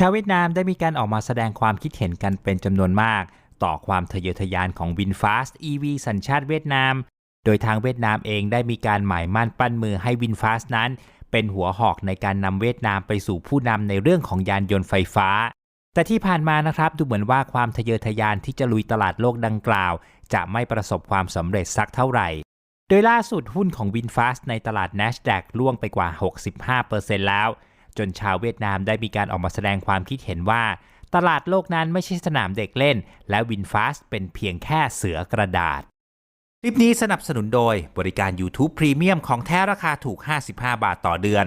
ชาวเวียดนามได้มีการออกมาแสดงความคิดเห็นกันเป็นจำนวนมาก ต่อความทะเยอทะยานของ VinFast EV สัญชาติเวียดนาม โดยทางเวียดนามเองได้มีการหมายมั่นปั้นมือให้ VinFast นั้น เป็นหัวหอกในการนำเวียดนามไปสู่ผู้นำในเรื่องของยานยนต์ไฟฟ้า แต่ที่ผ่านมานะครับดูเหมือนว่าความทะเยอทะยานที่จะลุยตลาดโลกดังกล่าว จะไม่ประสบความสำเร็จสักเท่าไหร่ โดยล่าสุดหุ้นของ VinFast ในตลาด NASDAQ ล่วงไปกว่า 65%แล้ว จนชาวเวียดนามได้มีการออกมาแสดงความคิดเห็นว่า ตลาดโลกนั้นไม่ใช่สนามเด็กเล่น และวินฟาสเป็นเพียงแค่เสือกระดาษ คลิปนี้สนับสนุนโดยบริการ YouTube Premium ของแท้ราคาถูก 55 บาทต่อเดือน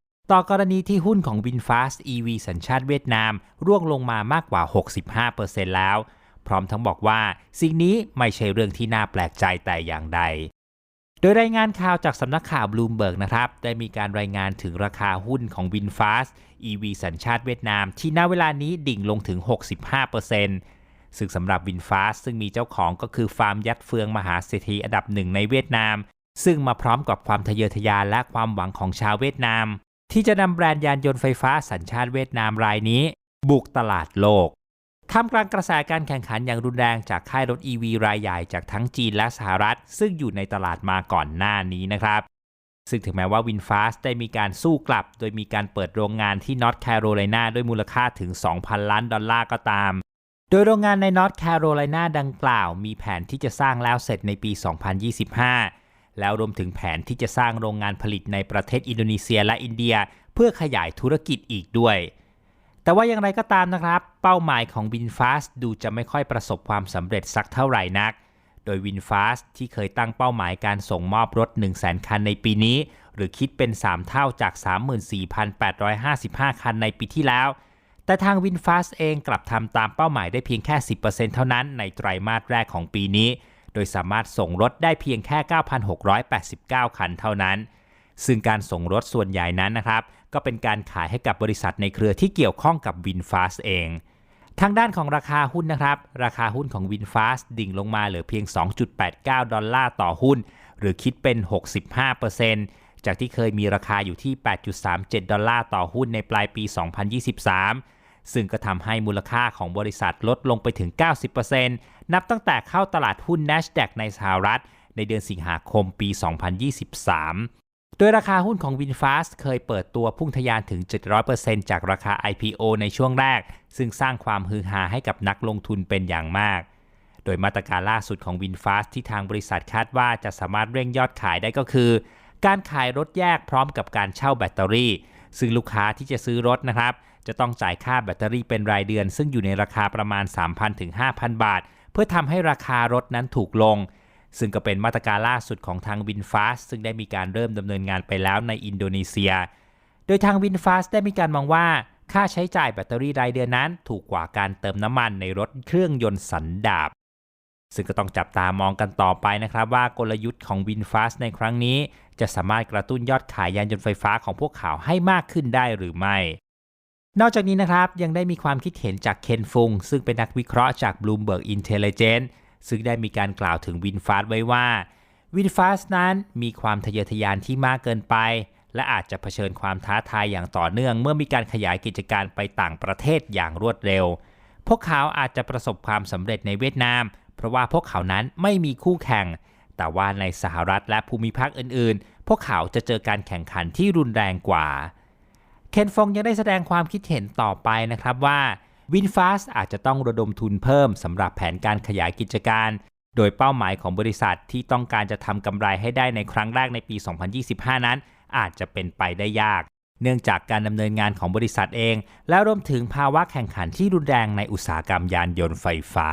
ต่อกรณีที่หุ้นของ VinFast EV สัญชาติเวียดนาม ร่วงลงมามากกว่า 65%แล้ว พร้อมทั้งบอกว่า สิ่งนี้ไม่ใช่เรื่องที่น่าแปลกใจแต่อย่างใด โดยรายงานข่าวจากสำนักข่าวบลูมเบิร์กนะครับ ได้มีการรายงานถึงราคาหุ้นของ VinFast EV สัญชาติเวียดนาม ที่ณเวลานี้ดิ่งลงถึง 65%ซึ่งสำหรับ VinFast ซึ่งมีเจ้าของก็คือฟาร์มยัดเฟืองมหาเศรษฐีอันดับหนึ่งในเวียดนามซึ่งมาพร้อมกับความทะเยอทะยานและความหวังของชาวเวียดนาม ที่จะนำแบรนด์ยานยนต์ไฟฟ้าสัญชาติเวียดนามรายนี้ บุกตลาดโลกท่ามกลางกระแสการแข่งขันอย่างรุนแรงจากค่ายรถ EV รายใหญ่จากทั้งจีนและสหรัฐ ซึ่งอยู่ในตลาดมาก่อนหน้านี้นะครับ ซึ่งถึงแม้ว่า VinFast ได้มีการสู้กลับ โดยมีการเปิดโรงงานที่นอร์ทแคโรไลนาด้วยมูลค่าถึง 2,000 ล้านดอลลาร์ก็ตาม โดยโรงงานในนอร์ทแคโรไลนาดังกล่าว มีแผนที่จะสร้างแล้วเสร็จในปี 2025 แล้วรวมถึงแผนที่จะสร้างโรงงานผลิตในประเทศอินโดนีเซียและอินเดีย เพื่อขยายธุรกิจอีกด้วย แต่ว่าอย่างไรก็ตามนะครับ เป้าหมายของ VinFast ดูจะไม่ค่อยประสบความสำเร็จสักเท่าไหร่นัก โดย VinFast ที่เคยตั้งเป้าหมายการส่งมอบรถ 100,000 คันในปีนี้ หรือคิดเป็น 3 เท่าจาก 34,855 คันในปีที่แล้วแต่ทาง VinFast เองกลับทำตามเป้าหมายได้เพียงแค่ 10%เท่านั้นในไตรมาสแรกของปีนี้ โดยสามารถส่งรถได้เพียงแค่ 9,689 คันเท่านั้น ซึ่งการส่งรถส่วนใหญ่นั้นนะครับ ก็เป็นการขายให้กับบริษัทในเครือที่เกี่ยวข้องกับ VinFast เอง ทางด้านของราคาหุ้นนะครับ ราคาหุ้นของ VinFast ดิ่งลงมาเหลือเพียง 2.89 ดอลลาร์ต่อหุ้น หรือคิดเป็น 65%จากที่เคยมีราคาอยู่ที่ 8.37 ดอลลาร์ต่อหุ้นในปลายปี 2023 ซึ่งก็ทำให้มูลค่าของบริษัทลดลงไปถึง 90%นับตั้งแต่เข้าตลาดหุ้น NASDAQ ในสหรัฐ ในเดือนสิงหาคมปี 2023 โดยราคาหุ้นของ VinFast เคยเปิดตัวพุ่งทะยานถึง 700%จากราคา IPO ในช่วงแรก ซึ่งสร้างความฮือฮาให้กับนักลงทุนเป็นอย่างมาก โดยมาตรการล่าสุดของ VinFast ที่ทางบริษัทคาดว่าจะสามารถเร่งยอดขายได้ก็คือ การขายรถแยกพร้อมกับการเช่าแบตเตอรี่ ซึ่งลูกค้าที่จะซื้อรถนะครับ จะต้องจ่ายค่าแบตเตอรี่เป็นรายเดือน ซึ่งอยู่ในราคาประมาณ 3,000ถึง5,000 บาท เพื่อทำให้ราคารถนั้นถูกลง ซึ่งก็เป็นมาตรการล่าสุดของทาง VinFast ซึ่งได้มีการเริ่มดำเนินงานไปแล้วในอินโดนีเซีย โดยทาง VinFast ได้มีการมองว่าค่าใช้จ่ายแบตเตอรี่รายเดือนนั้น ถูกกว่าการเติมน้ำมันในรถเครื่องยนต์สันดาปซึ่งก็ต้องจับตามองกันต่อไปนะครับว่ากลยุทธ์ของ VinFast ในครั้งนี้ จะสามารถกระตุ้นยอดขายยานยนต์ไฟฟ้าของพวกเขาให้มากขึ้นได้หรือไม่ นอกจากนี้นะครับยังได้มีความคิดเห็นจากเคนฟุงซึ่งเป็นนักวิเคราะห์จาก Bloomberg Intelligence ซึ่งได้มีการกล่าวถึง VinFast ไว้ว่า VinFast นั้นมีความทะเยอทะยานที่มากเกินไป และอาจจะเผชิญความท้าทายอย่างต่อเนื่อง เมื่อมีการขยายกิจการไปต่างประเทศอย่างรวดเร็ว พวกเขาอาจจะประสบความสำเร็จในเวียดนาม เพราะว่าพวกเขานั้นไม่มีคู่แข่ง แต่ว่าในสหรัฐและภูมิภาคอื่นๆ พวกเขาจะเจอการแข่งขันที่รุนแรงกว่า เคนฟงยังได้แสดงความคิดเห็นต่อไปนะครับว่า VinFast อาจจะต้องระดมทุนเพิ่มสำหรับแผนการขยายกิจการ โดยเป้าหมายของบริษัทที่ต้องการจะทำกำไรให้ได้ในครั้งแรกในปี 2025 นั้น อาจจะเป็นไปได้ยาก เนื่องจากการดำเนินงานของบริษัทเอง และรวมถึงภาวะแข่งขันที่รุนแรงในอุตสาหกรรมยานยนต์ไฟฟ้า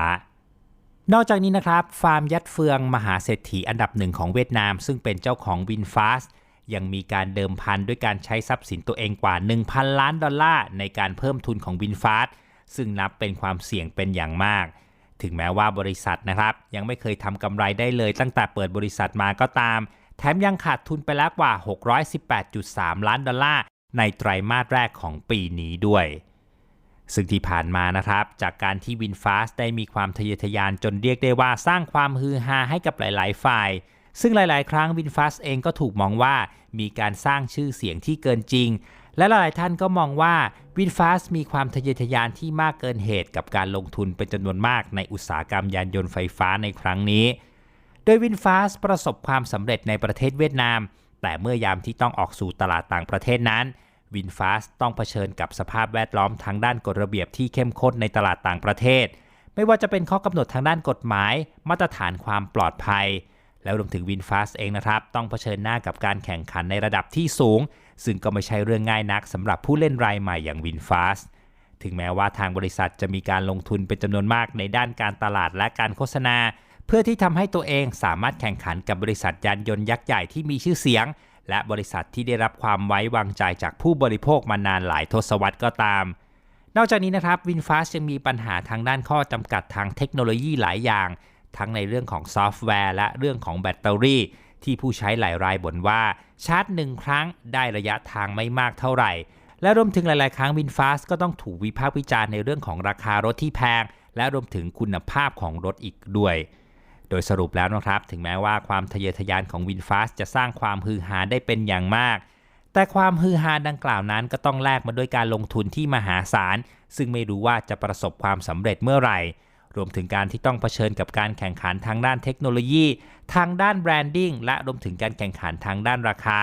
นอกจากนี้นะครับ ฟาร์มยัดเฟืองมหาเศรษฐีอันดับหนึ่งของเวียดนาม ซึ่งเป็นเจ้าของ VinFast ยังมีการเดิมพันด้วยการใช้ทรัพย์สินตัวเองกว่า 1,000 ล้านดอลลาร์ในการเพิ่มทุนของ VinFast ซึ่งนับเป็นความเสี่ยงเป็นอย่างมาก ถึงแม้ว่าบริษัทนะครับ ยังไม่เคยทำกำไรได้เลยตั้งแต่เปิดบริษัทมาก็ตาม แถมยังขาดทุนไปแล้วกว่า 618.3 ล้านดอลลาร์ในไตรมาสแรกของปีนี้ด้วย ซึ่งที่ผ่านมานะครับ จากการที่วินฟาสได้มีความทะเยอทะยานจนเรียกได้ว่าสร้างความฮือฮาให้กับหลาย ๆ ฝ่าย ซึ่งหลาย ๆ ครั้งวินฟาสเองก็ถูกมองว่ามีการสร้างชื่อเสียงที่เกินจริง และหลายท่านก็มองว่าวินฟาสมีความทะเยอทะยานที่มากเกินเหตุกับการลงทุนเป็นจำนวนมากในอุตสาหกรรมยานยนต์ไฟฟ้าในครั้งนี้ โดยวินฟาสประสบความสำเร็จในประเทศเวียดนาม แต่เมื่อยามที่ต้องออกสู่ตลาดต่างประเทศนั้น วินฟาสต้องเผชิญกับสภาพแวดล้อมทางด้านกฎระเบียบที่เข้มข้นในตลาดต่างประเทศ ไม่ว่าจะเป็นข้อกำหนดทางด้านกฎหมาย มาตรฐานความปลอดภัย แล้วรวมถึงวินฟาสเองนะครับต้องเผชิญหน้ากับการแข่งขันในระดับที่สูง ซึ่งก็ไม่ใช่เรื่องง่ายนักสำหรับผู้เล่นรายใหม่อย่างวินฟาสถึงแม้ว่าทางบริษัทจะมีการลงทุนเป็นจำนวนมากในด้านการตลาดและการโฆษณา เพื่อที่ทำให้ตัวเองสามารถแข่งขันกับบริษัทยานยนต์ยักษ์ใหญ่ที่มีชื่อเสียง และบริษัทที่ได้รับความไว้วางใจจากผู้บริโภคมานานหลายทศวรรษก็ตาม นอกจากนี้นะครับวินฟาสยังมีปัญหาทางด้านข้อจำกัดทางเทคโนโลยีหลายอย่าง ทั้งในเรื่องของซอฟต์แวร์ และเรื่องของแบตเตอรี่ ที่ผู้ใช้หลายรายบ่นว่าชาร์จหนึ่งครั้งได้ระยะทางไม่มากเท่าไหร่ และรวมถึงหลาย ๆ ครั้งวินฟาสก็ต้องถูกวิพากษ์วิจารณ์ในเรื่องของราคารถที่แพง และรวมถึงคุณภาพของรถอีกด้วย โดยสรุปแล้วนะครับ ถึงแม้ว่าความทะเยอทะยานของวินฟาสจะสร้างความฮือฮาได้เป็นอย่างมาก แต่ความฮือฮาดังกล่าวนั้นก็ต้องแลกมาด้วยการลงทุนที่มหาศาล ซึ่งไม่รู้ว่าจะประสบความสำเร็จเมื่อไหร่ รวมถึงการที่ต้องเผชิญกับการแข่งขันทางด้านเทคโนโลยี ทางด้านแบรนดิ้งและรวมถึงการแข่งขันทางด้านราคา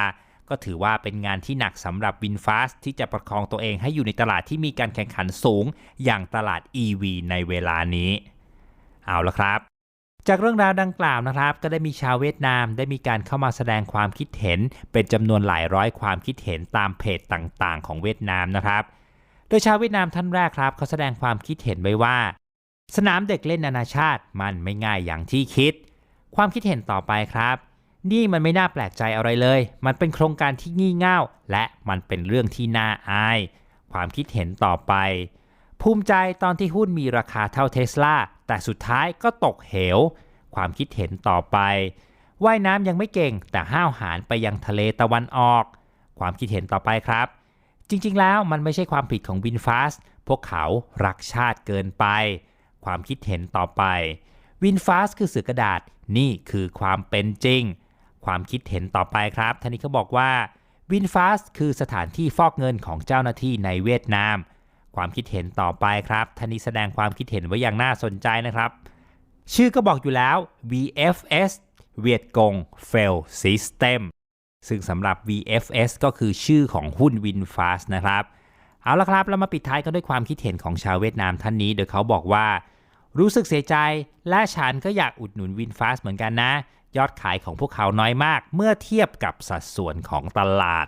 ก็ถือว่าเป็นงานที่หนักสำหรับวินฟาสที่จะประคองตัวเองให้อยู่ในตลาดที่มีการแข่งขันสูง อย่างตลาด EV ในเวลานี้ เอาละครับ จากเรื่องราวดังกล่าวนะครับ ก็ได้มีชาวเวียดนามได้มีการเข้ามาแสดงความคิดเห็น เป็นจำนวนหลายร้อยความคิดเห็นตามเพจต่างๆ ของเวียดนามนะครับ โดยชาวเวียดนามท่านแรกครับเขาแสดงความคิดเห็นไว้ว่า สนามเด็กเล่นนานาชาติมันไม่ง่ายอย่างที่คิด ความคิดเห็นต่อไปครับ นี่มันไม่น่าแปลกใจอะไรเลย มันเป็นโครงการที่งี่เง่าและมันเป็นเรื่องที่น่าอาย ความคิดเห็นต่อไป ภูมิใจตอนที่หุ้นมีราคาเท่าเทสลา แต่สุดท้ายก็ตกเหว ความคิดเห็นต่อไป ว่ายน้ำยังไม่เก่งแต่ห้าวหาญไปยังทะเลตะวันออก ความคิดเห็นต่อไปครับ จริงๆ แล้วมันไม่ใช่ความผิดของวินฟาสพวกเขารักชาติเกินไป ความคิดเห็นต่อไป วินฟาสคือเสือกระดาษ นี่คือความเป็นจริง ความคิดเห็นต่อไปครับท่านนี้เขาบอกว่าวินฟาสคือสถานที่ฟอกเงินของเจ้าหน้าที่ในเวียดนาม ความคิดเห็นต่อไปครับท่านนี้แสดงความคิดเห็นไว้อย่างน่าสนใจนะครับ ชื่อก็บอกอยู่แล้ว VFS เวียดกง Fail System ซึ่งสำหรับ VFS ก็คือชื่อของหุ้น VinFast นะครับ เอาละครับ เรามาปิดท้ายกันด้วยความคิดเห็นของชาวเวียดนามท่านนี้ โดยเขาบอกว่า รู้สึกเสียใจและฉันก็อยากอุดหนุน VinFast เหมือนกันนะ ยอดขายของพวกเขาน้อยมาก เมื่อเทียบกับสัดส่วนของตลาด